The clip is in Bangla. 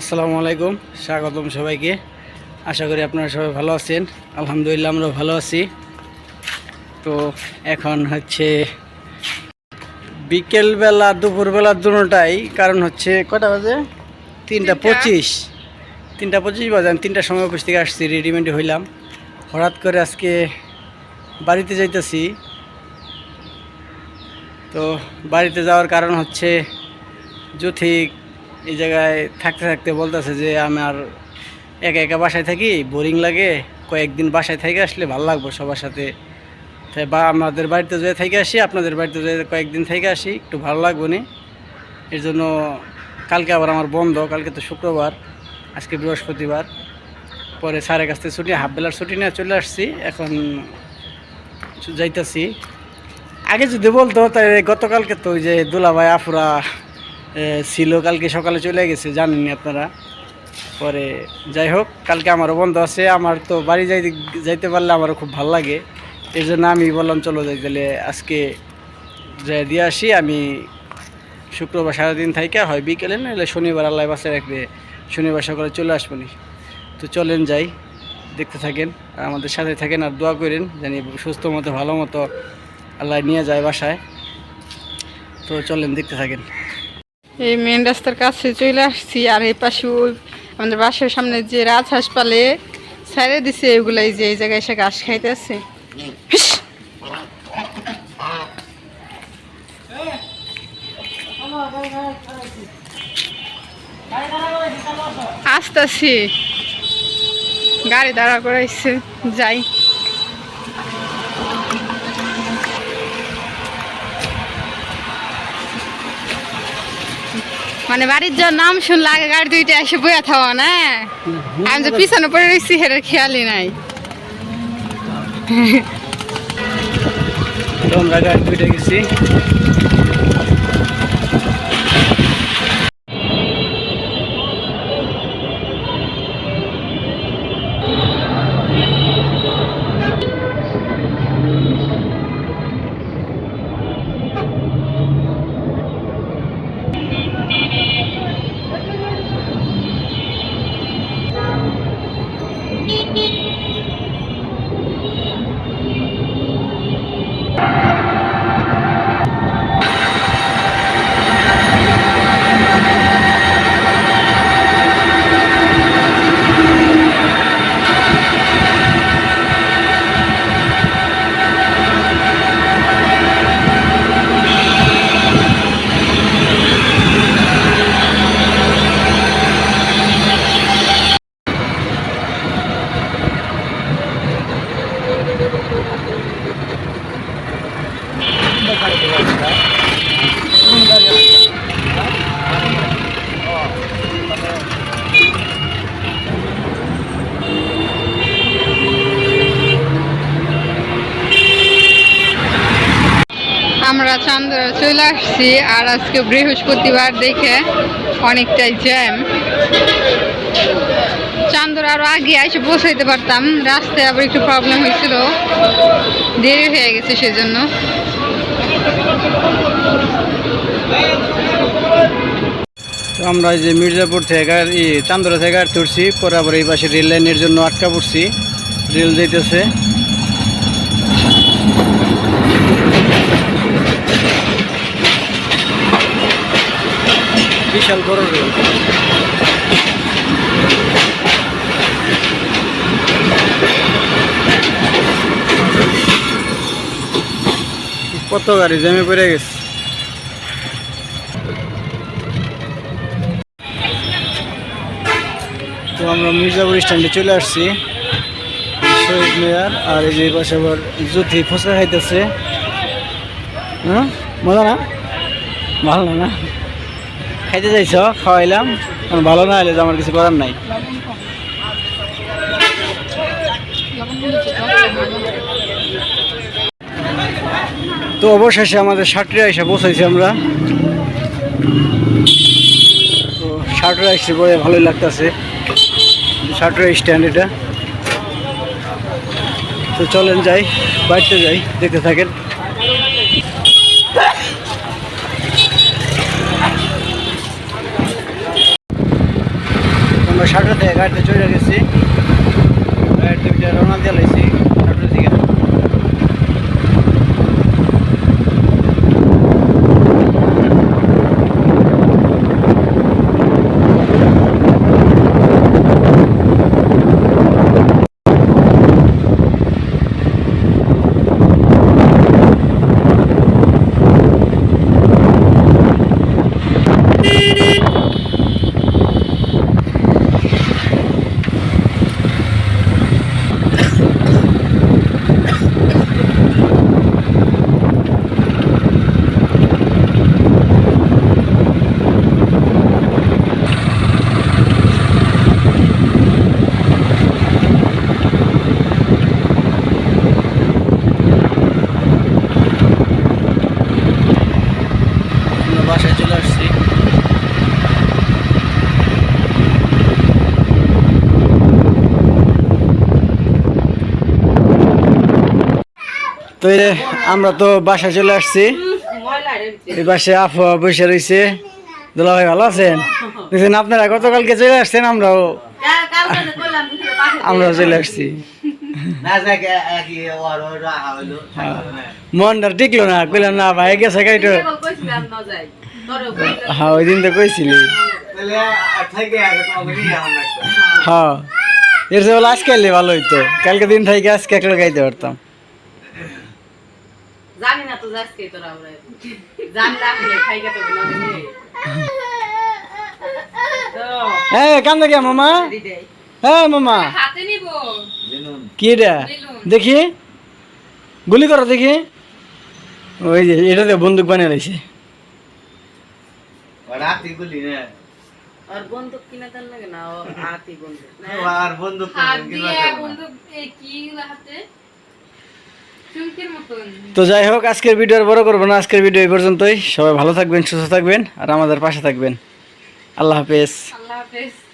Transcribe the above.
আসসালামু আলাইকুম স্বাগতম সবাইকে। আশা করি আপনারা সবাই ভালো আছেন। আলহামদুলিল্লাহ আমরা ভালো আছি। তো এখন হচ্ছে বিকেলবেলা দুপুরবেলা দুটোটাই কারণ হচ্ছে কটা বাজে? তিনটা পঁচিশ। তিনটা পঁচিশ বাজে আমি তিনটার সময় অফিস থেকে আসছি রেডিমেড হইলাম। হঠাৎ করে আজকে বাড়িতে যাইতেছি। তো বাড়িতে যাওয়ার কারণ হচ্ছে যথিক এই জায়গায় থাকতে থাকতে বলতেছে যে আমার একা একা বাসায় থাকি বোরিং লাগে। কয়েকদিন বাসায় থেকে আসলে ভালো লাগবো সবার সাথে। বা আমাদের বাড়িতে যেয়ে থেকে আসি, আপনাদের বাড়িতে যেয়ে কয়েকদিন থেকে আসি, একটু ভালো লাগবে নি। এর জন্য কালকে আবার আমার বন্ধ, কালকে তো শুক্রবার, আজকে বৃহস্পতিবার। পরে স্যারের কাছ থেকে ছুটি হাফ বেলার ছুটি নিয়ে চলে আসছি। এখন যাইতেছি। আগে যদি বলতো তাই গতকালকে তো ওই যে দুলাভাই, আফুরা ছিল, কালকে সকালে চলে গেছে, জানেননি আপনারা? পরে, যাই হোক, কালকে আমারও বন্ধ আছে, আমার তো বাড়ি যাইতে যাইতে পারলে আমারও খুব ভালো লাগে। এই জন্য আমি বললাম, চলো যাই, তাহলে আজকে যাই দিয়ে আসি, আমি শুক্রবার সারাদিন থাইকা, হয় বিকেলে, নাহলে শনিবার আল্লাহ বাসে রাখবে, শনিবার সকালে চলে আসব নি। তো চলেন যাই, দেখতে থাকেন, আমাদের সাথে থাকেন আর দোয়া করেন জানি সুস্থ মতো, ভালো মতো আল্লাহ নিয়ে যায় বাসায়। তো চলেন, দেখতে থাকেন। এই মেন রাস্তার কাছে চলে আসছি আর এই পাশে আমাদের বাসার সামনে যে রাজ হাসপাতালে ছেড়ে দিছে এগুলাই যে এই জায়গায় এসে ঘাস খাইতে আছে আসতেছি। গাড়ি দাঁড়া করাইছে, যাই। মানে বাড়ির যা নাম শুনলে আগে গাড়ি দুইটা এসে বইয়া থাওয়া না? আমি তো পিছনে পড়ে রয়েছি হেটার খেয়ালই নাই। আমরা গাড়ি দুইটা গেছি। চান্দরা, চলে আসছি আর আজকে বৃহস্পতিবার দেখে অনেকটাই জ্যাম। চান্দরা আরও আগে এসে পৌঁছাইতে পারতাম, রাস্তায় আবার একটু প্রবলেম হয়েছিল দেরি হয়ে গেছে সেজন্য। আমরা যে মির্জাপুর থেকে চান্দরা থেকে আর তুলছি পরে আবার এই পাশে রেল লাইনের জন্য আটকা পড়ছি। রেল যাইতেছে। বিশাল বড় কত গাড়ি জ্যামে পড়ে গেছে? তো আমরা মির্জাপুর স্ট্যান্ডে চলে আসছি। শহীদ মেয়ার আর এই যে পাশে আবার জ্যোতি ফুচকা খাইতেছে। হ্যাঁ? মজা না? ভালো না? খাইতে চাইছ খাওয়াইলাম। ভালো না হলে আমার কিছু করার নাই। তো অবশেষে আমাদের সাটরে এসে পৌঁছাইছি আমরা। তো সাটরে এসে পরে ভালোই লাগতেছে। সাটরে স্ট্যান্ড এটা। তো চলেন যাই বাড়িতে যাই, দেখতে থাকেন। তো সাতটা থেকে গাড়িতে চলে গেছি। গাড়িতে রওনা দিয়ে লাইছি সাতটার দিকে আমরা বাসায় চলে আসছি তো আমরা তো বাসায় চলে আসছি। এই পাশে আফু বসে রয়েছে। দুলা ভাই ভালো আছেন? দেখছেন আপনারা, গতকালকে চলে আসছেন, আমরাও আমরাও চলে আসছি। হ্যাঁ। মনটা টিকলো না, কইলাম, না ভাই গেছে গাইটো হ্যাঁ ওই দিন তো কইছিলি। হ্যাঁ। এর যে বলে আজকে ভালো হইতো। কালকে দিন থেকে আজকে একলা গাইতে পারতাম। জানি না তো যাচ্ছে তোরা ওরা জানলে আসলে খাইকা তো না হ্যাঁ কান দেখে মামা? হ্যাঁ মামা। হাতে নিব। কি এটা? দেখি। গুলি করো দেখি। ওই যে এটাতে বন্দুক বানিয়ে রয়েছে আর বন্দুক কিনে দেন লাগে না ও হাতি বন্দুক। না হাত দিয়ে বন্দুক কি হাতে? তো যাই হোক আজকের ভিডিও আর বড় করব না। আজকের ভিডিও এই পর্যন্তই। সবাই ভালো থাকবেন সুস্থ থাকবেন আর আমাদের পাশে থাকবেন। আল্লাহ হাফেজ। আল্লাহ হাফেজ।